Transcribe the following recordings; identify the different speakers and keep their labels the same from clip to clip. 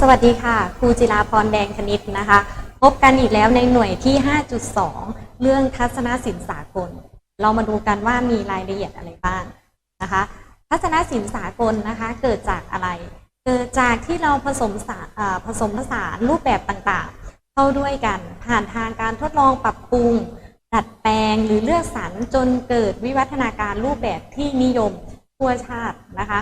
Speaker 1: สวัสดีค่ะ ครูจิราพรแดงคณิตนะคะ พบกันอีกแล้วในหน่วยที่ 5.2 เรื่องทัศนศิลป์สากล เรามาดูกันว่ามีรายละเอียดอะไรบ้างนะคะ ทัศนศิลป์สากลนะคะเกิดจากอะไร เกิดจากที่เราผสมสารอ่าผสมผสานรูปแบบต่างๆ เข้าด้วยกัน ผ่านทางการทดลองปรับปรุง ดัดแปลงหรือเลือกสรรจนเกิดวิวัฒนาการรูปแบบที่นิยมทั่วชาตินะคะ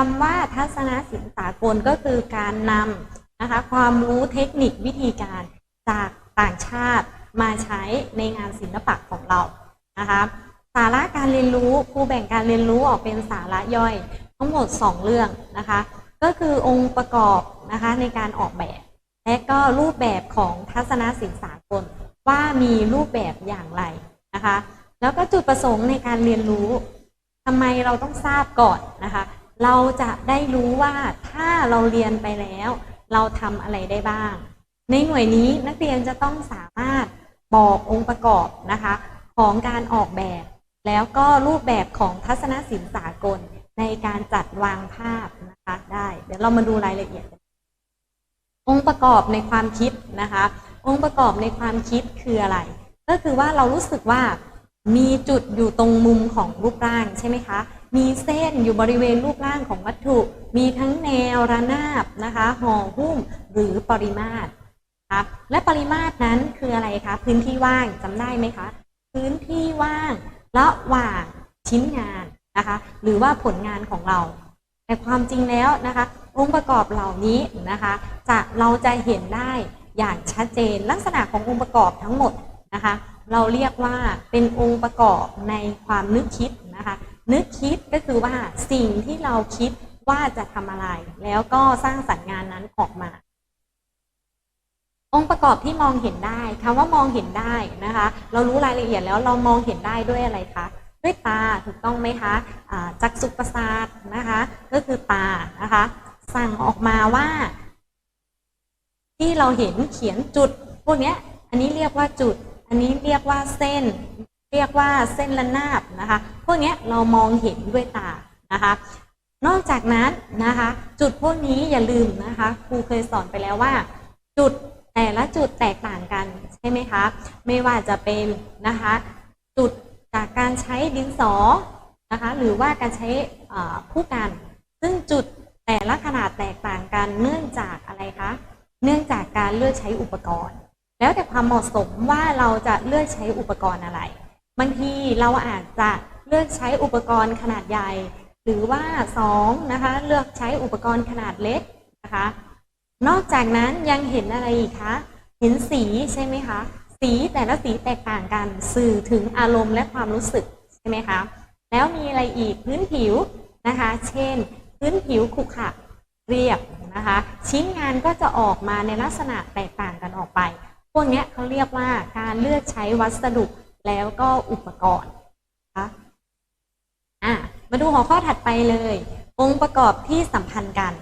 Speaker 1: คำว่าทัศนศิลป์สากลก็คือการนำนะคะความรู้เทคนิควิธีการจากต่างชาติมาใช้ในงานศิลปะของเรานะคะสาระการเรียนรู้ครูแบ่งการเรียนรู้ออกเป็นสาระย่อย ทั้งหมด 2 เรื่องนะคะ ก็คือองค์ประกอบนะคะในการออกแบบ และก็รูปแบบของทัศนศิลป์สากลว่ามีรูปแบบอย่างไรนะคะ แล้วก็จุดประสงค์ในการเรียนรู้ทำไมเราต้องทราบก่อนนะคะ เราจะได้รู้ว่าถ้าเราเรียนไปแล้ว เราทำอะไรได้บ้าง ในหน่วยนี้นักเรียนจะต้องสามารถบอกองค์ประกอบนะคะ ของการออกแบบ แล้วก็รูปแบบของทัศนศิลป์สากลในการจัดวางภาพนะคะได้ เดี๋ยวเรามาดูรายละเอียด องค์ประกอบในความคิดนะคะ องค์ประกอบในความคิดคืออะไร ก็คือว่าเรารู้สึกว่ามีจุดอยู่ตรงมุมของรูปร่างใช่ไหมคะ มีเส้นอยู่บริเวณรูปร่างของวัตถุ มีทั้งแนวระนาบนะคะห่อหุ้มหรือปริมาตรนะคะและปริมาตรนั้นคืออะไรคะ พื้นที่ว่างจำได้ไหมคะ พื้นที่ว่างระหว่างชิ้นงานนะคะ หรือว่าผลงานของเรา แต่ความจริงแล้วนะคะ องค์ประกอบเหล่านี้นะคะ จะเราจะเห็นได้อย่างชัดเจนลักษณะขององค์ประกอบทั้งหมดนะคะ เราเรียกว่าเป็นองค์ประกอบในความนึกคิดนะคะ นึกคิดก็คือว่าสิ่งที่เราคิดว่าจะทำอะไร แล้วก็สร้างสรรค์งานนั้นออกมา องค์ประกอบที่มองเห็นได้คำว่ามองเห็นได้นะคะ เรารู้รายละเอียดแล้วเรามองเห็นได้ด้วยอะไรคะด้วยตาถูกต้องไหมคะอ่าจักษุประสาทนะคะ ก็คือตานะคะ สั่งออกมาว่า ที่เราเห็นเขียนจุด พวกนี้อันนี้เรียกว่าจุด อันนี้เรียกว่าเส้น เรียกว่าเส้นระนาบนะคะ พวกนี้เรามองเห็นด้วยตานะคะ นอกจากนั้นนะคะ จุดพวกนี้อย่าลืมนะคะครูเคยสอนไปแล้วว่า จุดแต่ละจุดแตกต่างกันใช่ไหมคะ ไม่ว่าจะเป็นนะคะ จุดจากการใช้ดินสอนะคะ หรือว่าการใช้ผู้กัน ซึ่งจุดแต่ละขนาดแตกต่างกันเนื่องจากอะไรคะ เนื่องจากการเลือกใช้อุปกรณ์ แล้วแต่ความเหมาะสมว่าเราจะเลือกใช้อุปกรณ์อะไร บางทีเราอาจจะเลือกใช้อุปกรณ์ขนาดใหญ่ หรือว่าสองนะคะเลือกใช้อุปกรณ์ขนาดเล็กนะคะ นอกจากนั้นยังเห็นอะไรอีกคะ เห็นสีใช่ไหมคะ สีแต่ละสีแตกต่างกันสื่อถึงอารมณ์และความรู้สึกใช่ไหมคะ แล้วมีอะไรอีกพื้นผิวนะคะ เช่น พื้นผิวขรุขระเรียบนะคะ ชิ้นงานก็จะออกมาในลักษณะแตกต่างกันออกไป พวกนี้เขาเรียกว่าการเลือกใช้วัสดุ แล้วก็อุปกรณ์นะคะอะมาดูหัวข้อถัดไปเลย องค์ประกอบที่สัมพันธ์กัน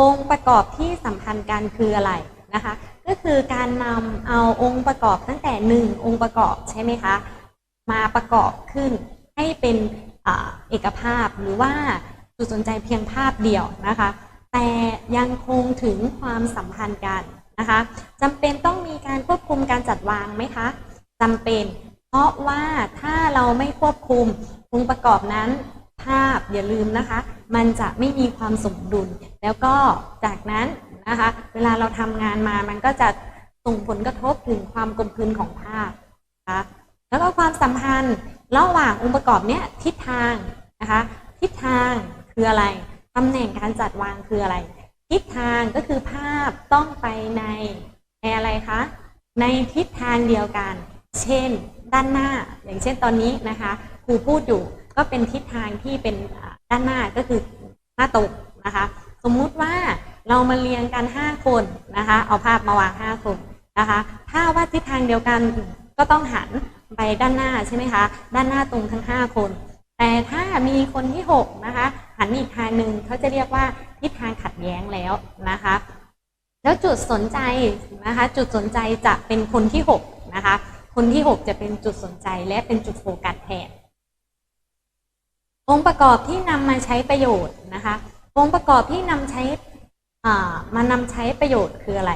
Speaker 1: องค์ประกอบที่สัมพันธ์กันคืออะไรนะคะ ก็คือการนำเอาองค์ประกอบตั้งแต่หนึ่งองค์ประกอบใช่ไหมคะ มาประกอบขึ้นให้เป็นอเอกภาพหรือว่าจุดสนใจเพียงภาพเดียวนะคะ แต่ยังคงถึงความสัมพันธ์กันนะคะจำเป็นต้องมีการควบคุมการจัดวางไหมคะจำเป็น เพราะว่าถ้าเราไม่ควบคุมองค์ประกอบนั้นภาพอย่าลืมนะคะ มันจะไม่มีความสมดุล แล้วก็จากนั้นนะคะ เวลาเราทำงานมามันก็จะส่งผลกระทบถึงความกลมกลืนของภาพนะคะแล้วก็ความสัมพันธ์ระหว่างองค์ประกอบเนี้ยทิศทางนะคะทิศทางคืออะไรตำแหน่งการจัดวางคืออะไร ทิศทางก็คือภาพต้องไปในในอะไรคะในทิศทางเดียวกัน เช่น ด้านหน้า อย่างเช่นตอนนี้นะคะครูพูดอยู่ก็เป็นทิศทางที่เป็นด้านหน้าก็คือหน้าตกนะคะ สมมุติว่าเรามาเรียงกัน 5 คนนะคะ เอาภาพมาวาง 5 คนนะคะ ถ้าว่าทิศทางเดียวกันก็ต้องหันไปด้านหน้าใช่ไหมคะ ด้านหน้าตรงทั้ง 5 คน แต่ถ้ามีคนที่ 6 นะคะ หันอีกทางหนึ่งเขาจะเรียกว่าทิศทางขัดแย้งแล้วนะคะ แล้วจุดสนใจนะคะ จุดสนใจจะเป็นคนที่ 6 นะคะ คนที่ 6 จะเป็นจุดสนใจและเป็นจุดโฟกัสแทน องค์ประกอบที่นำมาใช้ประโยชน์นะคะ องค์ประกอบที่นำใช้มานำใช้ประโยชน์คืออะไร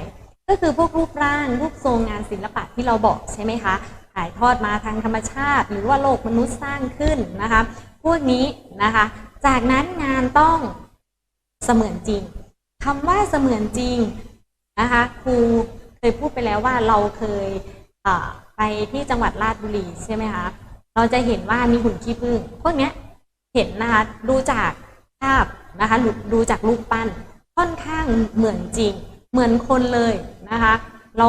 Speaker 1: ก็คือพวกรูปร่างรูปทรงงานศิลปะที่เราบอกใช่ไหมคะถ่ายทอดมาทางธรรมชาติ หรือว่าโลกมนุษย์สร้างขึ้นนะคะ พวกนี้นะคะ จากนั้นงานต้องเสมือนจริงคำว่าเสมือนจริงนะคะครูเคยพูดไปแล้วว่าเราเคย ไปที่จังหวัดราชบุรีใช่ไหมคะเราจะเห็นว่ามีหุ่นขี้ผึ้งพวกเนี้ยเห็นนะคะดูจากภาพนะคะดูจากรูปปั้นค่อนข้างเหมือนจริง เหมือนคนเลยนะคะเรา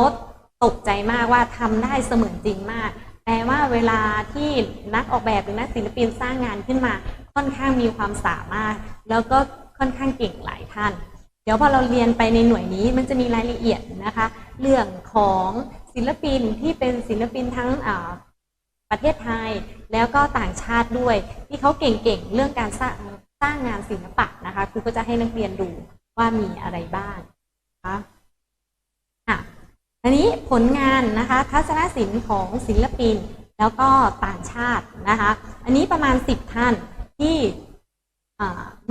Speaker 1: ตกใจมากว่าทำได้เสมือนจริงมากแต่ว่าเวลาที่นักออกแบบหรือนักศิลปินสร้างงานขึ้นมา ค่อนข้างมีความสามารถ แล้วก็ค่อนข้างเก่งหลายท่าน เดี๋ยวพอเราเรียนไปในหน่วยนี้มันจะมีรายละเอียดนะคะ เรื่องของ ศิลปินที่เป็นศิลปินทั้งประเทศไทยแล้วก็ต่างชาติด้วย ที่เขาเก่งๆเรื่องการสร้างสร้างงานศิลปะนะคะครูก็จะให้นักเรียนดูว่ามีอะไรบ้างนะคะอะอันนี้ผลงานนะคะทัศนศิลป์ของศิลปินแล้วก็ต่างชาตินะคะอันนี้ประมาณ 10 ท่านที่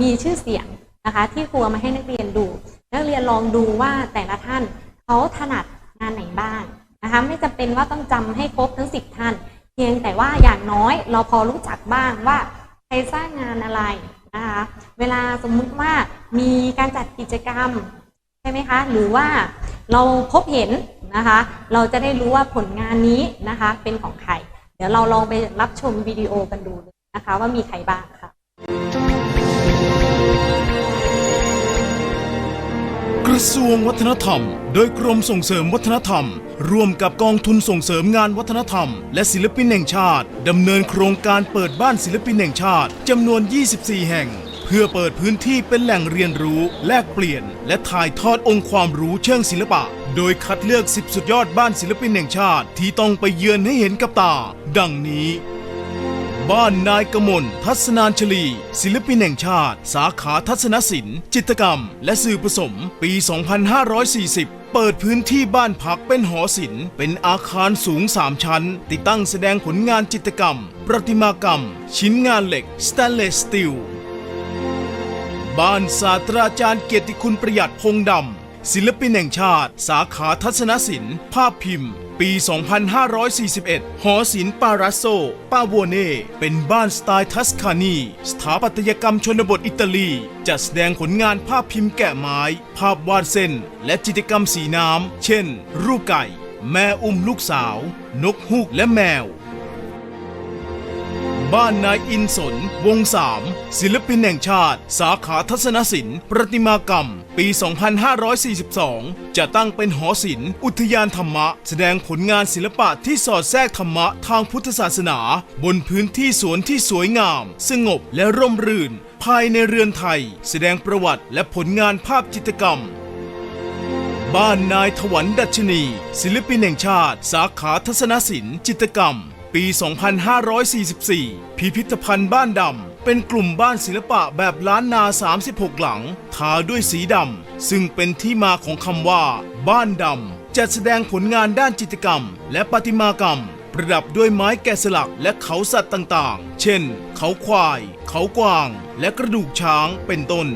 Speaker 1: มีชื่อเสียงนะคะที่ครูมาให้นักเรียนดู นักเรียนลองดูว่าแต่ละท่านเขาถนัดงานไหนบ้าง นะคะไม่จำเป็นว่าต้องจำให้ครบทั้ง 10 ท่าน เพียงแต่ว่าอย่างน้อยเราพอรู้จักบ้างว่าใครสร้างงานอะไรนะคะเวลาสมมุติว่ามีการจัดกิจกรรมใช่ไหมคะหรือว่าเราพบเห็นนะคะเราจะได้รู้ว่าผลงานนี้นะคะเป็นของใคร เดี๋ยวเราลองไปรับชมวิดีโอกันดูนะคะว่ามีใครบ้างค่ะ
Speaker 2: กระทรวงวัฒนธรรม โดยกรมส่งเสริมวัฒนธรรม ร่วมกับกองทุนส่งเสริมงานวัฒนธรรม และศิลปินแห่งชาติดำเนินโครงการเปิดบ้านศิลปินแห่งชาติจำนวน 24 แห่ง เพื่อเปิดพื้นที่เป็นแหล่งเรียนรู้ แลกเปลี่ยน และถ่ายทอดองค์ความรู้เชิงศิลปะ โดยคัดเลือก 10 สุดยอดบ้านศิลปินแห่งชาติที่ต้องไปเยือนให้เห็นกับตา ดังนี้ บ้านนายกมลทัศนานชลี ศิลปินแห่งชาติ สาขาทัศนศิลป์ จิตรกรรม และสื่อผสม ปี 2540เปิดพื้นที่บ้านพักเป็นหอศิลป์ เป็นอาคารสูง 3 ชั้น ติดตั้งแสดงผลงานจิตรกรรม ประติมากรรม ชิ้นงานเหล็กสแตนเลสสตีล บ้านศาสตราจารย์เกียรติคุณประหยัดพงดำ ศิลปินแห่งชาติ สาขาทัศนศิลป์ ภาพพิมพ์ ปี 2541 หอศิลป์ปาราโซ ปาโวเน่ เป็นบ้านสไตล์ทัสคานี สถาปัตยกรรมชนบทอิตาลี จัดแสดงผลงานภาพพิมพ์แกะไม้ ภาพวาดเส้น และจิตรกรรมสีน้ำ เช่น รูปไก่ แม่อุ้มลูกสาว นกฮูกและแมวบ้านนายอินสน วงสามศิลปินแห่งชาติ สาขาทัศนศิลป์ ประติมากรรม ปี 2542 จะตั้งเป็นหอศิลป์อุทยานธรรมะ แสดงผลงานศิลปะที่สอดแทรกธรรมะทางพุทธศาสนา บนพื้นที่สวนที่สวยงาม สงบและร่มรื่น ภายในเรือนไทย แสดงประวัติและผลงานภาพจิตรกรรม บ้านนายถวันดัชนี ศิลปินแห่งชาติ สาขาทัศนศิลป์จิตรกรรม ปี 2544 พิพิธภัณฑ์บ้านดำ เป็นกลุ่มบ้านศิลปะแบบล้านนา 36 หลัง ทาด้วยสีดำ ซึ่งเป็นที่มาของคำว่า บ้านดำ จัดแสดงผลงานด้านจิตรกรรม และประติมากรรม ประดับด้วยไม้แกะสลักและเขาสัตว์ต่างๆ เช่น เขาควาย เขากวาง และกระดูกช้างเป็นต้น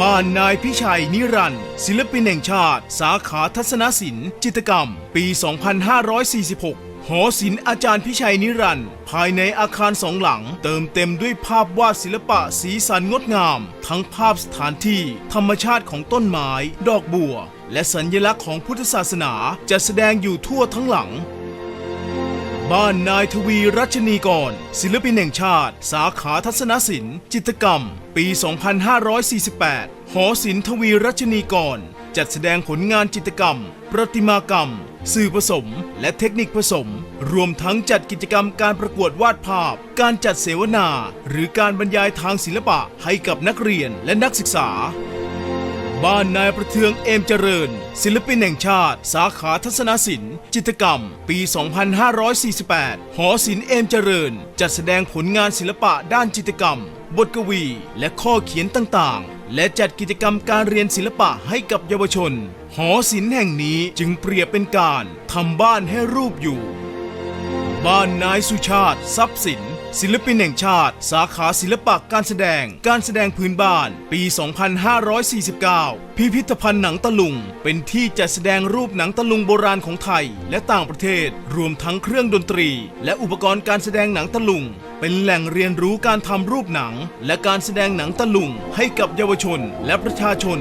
Speaker 2: บ้านนายพิชัยนิรันดร์ศิลปินแห่งชาติ สาขาทัศนศิลป์ จิตรกรรม ปี 2546 หอศิลป์อาจารย์พิชัยนิรันด์ภายในอาคารสองหลัง เติมเต็มด้วยภาพวาดศิลปะสีสันงดงาม ทั้งภาพสถานที่ ธรรมชาติของต้นไม้ ดอกบัว และสัญลักษณ์ของพุทธศาสนาจะแสดงอยู่ทั่วทั้งหลัง บ้านนายทวีรัชนีกร ศิลปินแห่งชาติ สาขาทัศนศิลป์ จิตรกรรม ปี 2548 หอศิลป์ทวีรัชนีกร จัดแสดงผลงานจิตรกรรม ประติมากรรม สื่อผสม และเทคนิคผสม รวมทั้งจัดกิจกรรมการประกวดวาดภาพ การจัดเสวนา หรือการบรรยายทางศิลปะให้กับนักเรียนและนักศึกษา บ้านนายประเทืองเอมเจริญ ศิลปินแห่งชาติ สาขาทัศนศิลป์ จิตรกรรม ปี 2548 หอศิลป์เอมเจริญ จัดแสดงผลงานศิลปะด้านจิตรกรรม บทกวี และข้อเขียนต่างๆ และจัดกิจกรรมการเรียนศิลปะให้กับเยาวชน หอศิลป์แห่งนี้จึงเปรียบเป็นการทำบ้านให้รูปอยู่ บ้านนายสุชาติทรัพย์สิน ศิลปินแห่งชาติ สาขาศิลปะการแสดง การแสดงพื้นบ้าน ปี 2549 พิพิธภัณฑ์หนังตะลุง เป็นที่จัดแสดงรูปหนังตะลุงโบราณของไทย และต่างประเทศ รวมทั้งเครื่องดนตรี และอุปกรณ์การแสดงหนังตะลุง เป็นแหล่งเรียนรู้การทำรูปหนัง และการแสดงหนังตะลุง ให้กับเยาวชน และประชาชน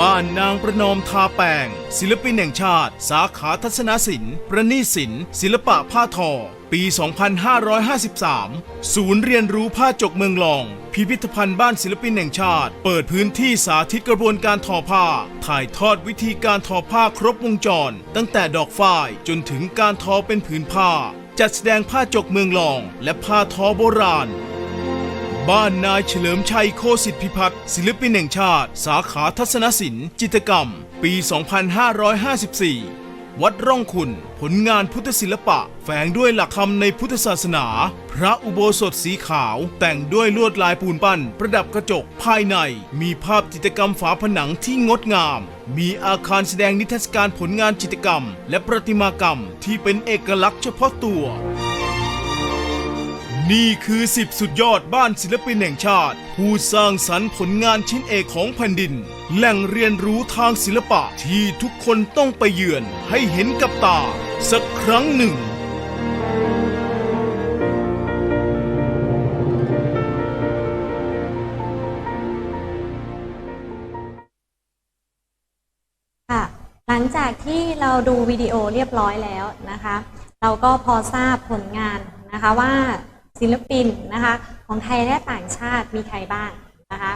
Speaker 2: บ้านนางประนอมทาแปงศิลปินแห่งชาติ สาขาทัศนศิลป์ ประณีศิลป์ศิลปะผ้าทอ ปี 2553 ศูนย์เรียนรู้ผ้าจกเมืองลอง พิพิธภัณฑ์บ้านศิลปินแห่งชาติ เปิดพื้นที่สาธิตกระบวนการทอผ้า ถ่ายทอดวิธีการทอผ้าครบวงจร ตั้งแต่ดอกฝ้ายจนถึงการทอเป็นผืนผ้า จัดแสดงผ้าจกเมืองลอง และผ้าทอโบราณบ้านนายเฉลิมชัยโคสิทธิพิพัฒน์ศิลปินแห่งชาติ สาขาทัศนศิลป์ จิตรกรรม ปี 2554 วัดร่องคุณ ผลงานพุทธศิลปะ แฝงด้วยหลักธรรมในพุทธศาสนา พระอุโบสถสีขาว แต่งด้วยลวดลายปูนปั้น ประดับกระจกภายใน มีภาพจิตรกรรมฝาผนังที่งดงาม มีอาคารแสดงนิทรรศการผลงานจิตรกรรม และประติมากรรมที่เป็นเอกลักษณ์เฉพาะตัว นี่คือ 10 สุดยอดบ้านศิลปินแห่งชาติ ผู้สร้างสรรค์ผลงานชิ้นเอกของแผ่นดิน แหล่งเรียนรู้ทางศิลปะที่ทุกคนต้องไปเยือนให้เห็นกับตา สักครั้งหนึ่ง
Speaker 1: ค่ะ หลังจากที่เราดูวิดีโอเรียบร้อยแล้วนะคะ เราก็พอทราบผลงานนะคะว่าศิลปินนะคะ ของไทยและต่างชาติมีใครบ้างนะคะ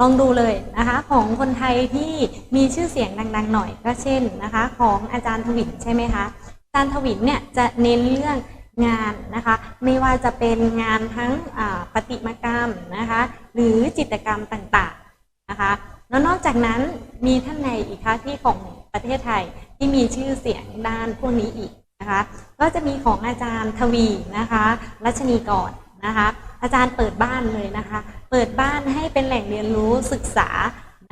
Speaker 1: ลองดูเลยนะคะ ของคนไทยที่มีชื่อเสียงดังๆหน่อยก็เช่นนะคะ ของอาจารย์ทวินใช่ไหมคะอาจารย์ทวินเนี่ยจะเน้นเรื่องงานนะคะ ไม่ว่าจะเป็นงานทั้งประติมากรรมนะคะ หรือจิตรกรรมต่างๆนะคะแล้วนอกจากนั้นมีท่านใดอีกคะที่ของประเทศไทยที่มีชื่อเสียงด้านพวกนี้อีกนะคะก็จะมีของอาจารย์ทวีนะคะรัชนีกรนะคะ อาจารย์เปิดบ้านเลยนะคะ เปิดบ้านให้เป็นแหล่งเรียนรู้ศึกษา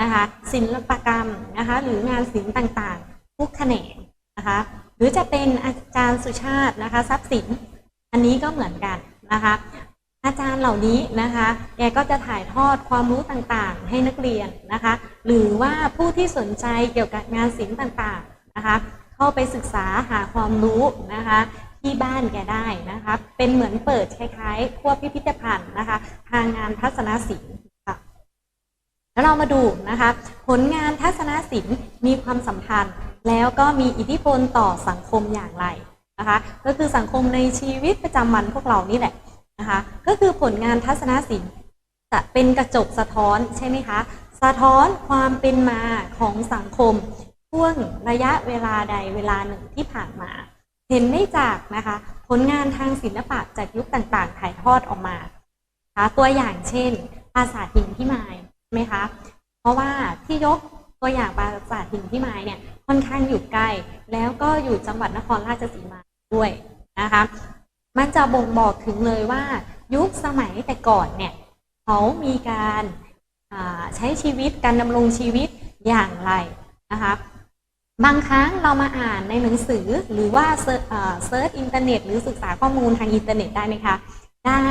Speaker 1: นะคะศิลปกรรมนะคะหรืองานศิลป์ต่างๆ ทุกแขนงนะคะหรือจะเป็นอาจารย์สุชาตินะคะทรัพย์สิน อันนี้ก็เหมือนกันนะคะอาจารย์เหล่านี้นะคะแกก็จะถ่ายทอดความรู้ต่างๆ ให้นักเรียนนะคะ หรือว่าผู้ที่สนใจเกี่ยวกับงานศิลป์ต่างๆนะคะ เข้าไปศึกษาหาความรู้นะคะ ที่บ้านแกได้นะคะ เป็นเหมือนเปิดคล้ายๆพวพิพิธภัณฑ์นะคะ ทางงานทัศนศิลป์ค่ะ แล้วเรามาดูนะคะ ผลงานทัศนศิลป์มีความสัมพันธ์ แล้วก็มีอิทธิพลต่อสังคมอย่างไรนะคะ ก็คือสังคมในชีวิตประจำวันพวกเรานี่แหละนะคะ ก็คือผลงานทัศนศิลป์จะเป็นกระจกสะท้อนใช่ไหมคะ สะท้อนความเป็นมาของสังคมช่วงระยะเวลาใดเวลาหนึ่งที่ผ่านมา เห็นได้จากนะคะ ผลงานทางศิลปะจากยุคต่างๆ ถ่ายทอดออกมาคะตัวอย่างเช่น ปราสาทหินพิมายใช่ไหมคะเพราะว่าที่ยกตัวอย่างปราสาทหินพิมายเนี่ยค่อนข้างอยู่ใกล้ แล้วก็อยู่จังหวัดนครราชสีมาด้วยนะคะมันจะบ่งบอกถึงเลยว่ายุคสมัยแต่ก่อนเนี่ยเขามีการาใช้ชีวิตการดำรงชีวิตอย่างไรนะคะ บางครั้งเรามาอ่านในหนังสือหรือว่าเซิร์ชเอ่อเซิร์ชอินเทอร์เน็ตหรือศึกษาข้อมูลทางอินเทอร์เน็ตได้ไหมคะ ได้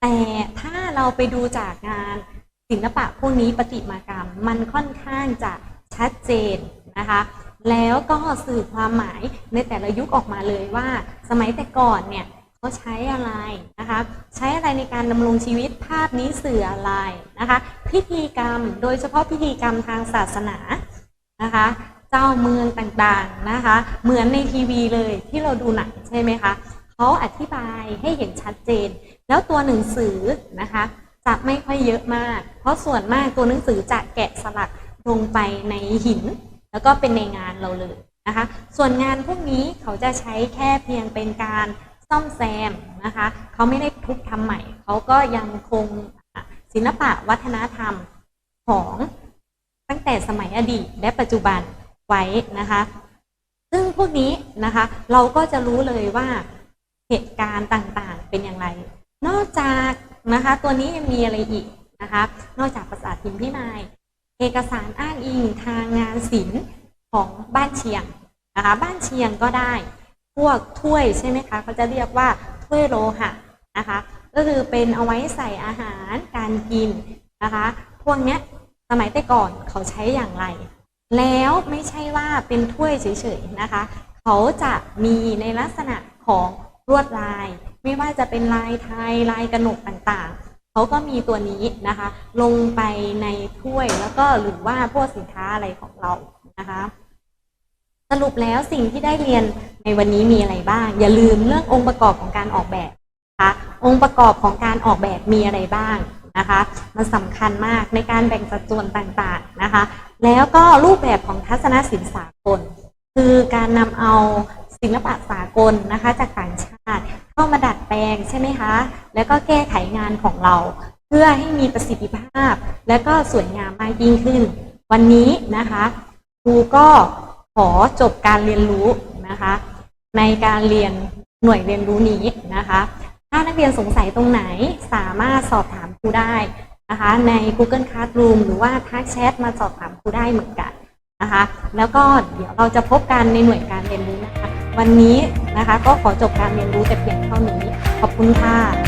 Speaker 1: แต่ถ้าเราไปดูจากงานศิลปะพวกนี้ประติมากรรม มันค่อนข้างจะชัดเจนนะคะ แล้วก็สื่อความหมายในแต่ละยุคออกมาเลยว่า สมัยแต่ก่อนเนี่ยเขาใช้อะไรนะคะ ใช้อะไรในการดำรงชีวิตภาพนี้สื่ออะไรนะคะ พิธีกรรมโดยเฉพาะพิธีกรรมทางศาสนานะคะ เจ้าเมืองต่างๆนะคะ เหมือนในทีวีเลยที่เราดูหนังใช่ไหมคะเขาอธิบายให้เห็นชัดเจน แล้วตัวหนังสือนะคะจะไม่ค่อยเยอะมาก เพราะส่วนมากตัวหนังสือจะแกะสลักลงไปในหิน แล้วก็เป็นในงานเราเลยนะคะ ส่วนงานพวกนี้เขาจะใช้แค่เพียงเป็นการซ่อมแซมนะคะเขาไม่ได้ทุบทำใหม่เขาก็ยังคงศิลปะวัฒนธรรมของตั้งแต่สมัยอดีตและปัจจุบัน ไว้นะคะ ซึ่งพวกนี้นะคะ เราก็จะรู้เลยว่าเหตุการณ์ต่างๆเป็นอย่างไร นอกจากนะคะ ตัวนี้ยังมีอะไรอีกนะคะ นอกจากภาษาทิมพิมาย เอกสารอ้างอิงทางงานศิลป์ของบ้านเชียงนะคะ บ้านเชียงก็ได้ พวกถ้วยใช่ไหมคะเขาจะเรียกว่าถ้วยโลหะนะคะ ก็ก็คือเป็นเอาไว้ใส่อาหารการกินนะคะ พวกเนี้ยสมัยแต่ก่อนเขาใช้อย่างไร แล้วไม่ใช่ว่าเป็นถ้วยเฉยๆนะคะ เขาจะมีในลักษณะของลวดลาย ไม่ว่าจะเป็นลายไทยลายกระหนกต่างๆ เขาก็มีตัวนี้นะคะ ลงไปในถ้วยแล้วก็หรือว่าพวกสินค้าอะไรของเรานะคะ สรุปแล้วสิ่งที่ได้เรียนในวันนี้มีอะไรบ้าง อย่าลืมเรื่ององค์ประกอบของการออกแบบนะคะองค์ประกอบของการออกแบบมีอะไรบ้างนะคะ มันสำคัญมากในการแบ่งสัดส่วนต่างๆนะคะ แล้วก็รูปแบบของทัศนศิลป์สากล คือการนำเอาศิลปะสากลนะคะจากต่างชาติเข้ามาดัดแปลงใช่ไหมคะ แล้วก็แก้ไขงานของเรา เพื่อให้มีประสิทธิภาพ และก็สวยงามมากยิ่งขึ้น วันนี้นะคะครูก็ขอจบการเรียนรู้นะคะ ในการเรียนหน่วยเรียนรู้นี้นะคะ ถ้านักเรียนสงสัยตรงไหนสามารถสอบถามครูได้ นะคะใน Google Classroom หรือว่าทักแชทมาสอบถามครูได้เหมือนกันนะคะแล้วก็เดี๋ยวเราจะพบกันในหน่วยการเรียนรู้นะคะ วันนี้นะคะก็ขอจบการเรียนรู้แต่เพียงเท่านี้ ขอบคุณค่ะ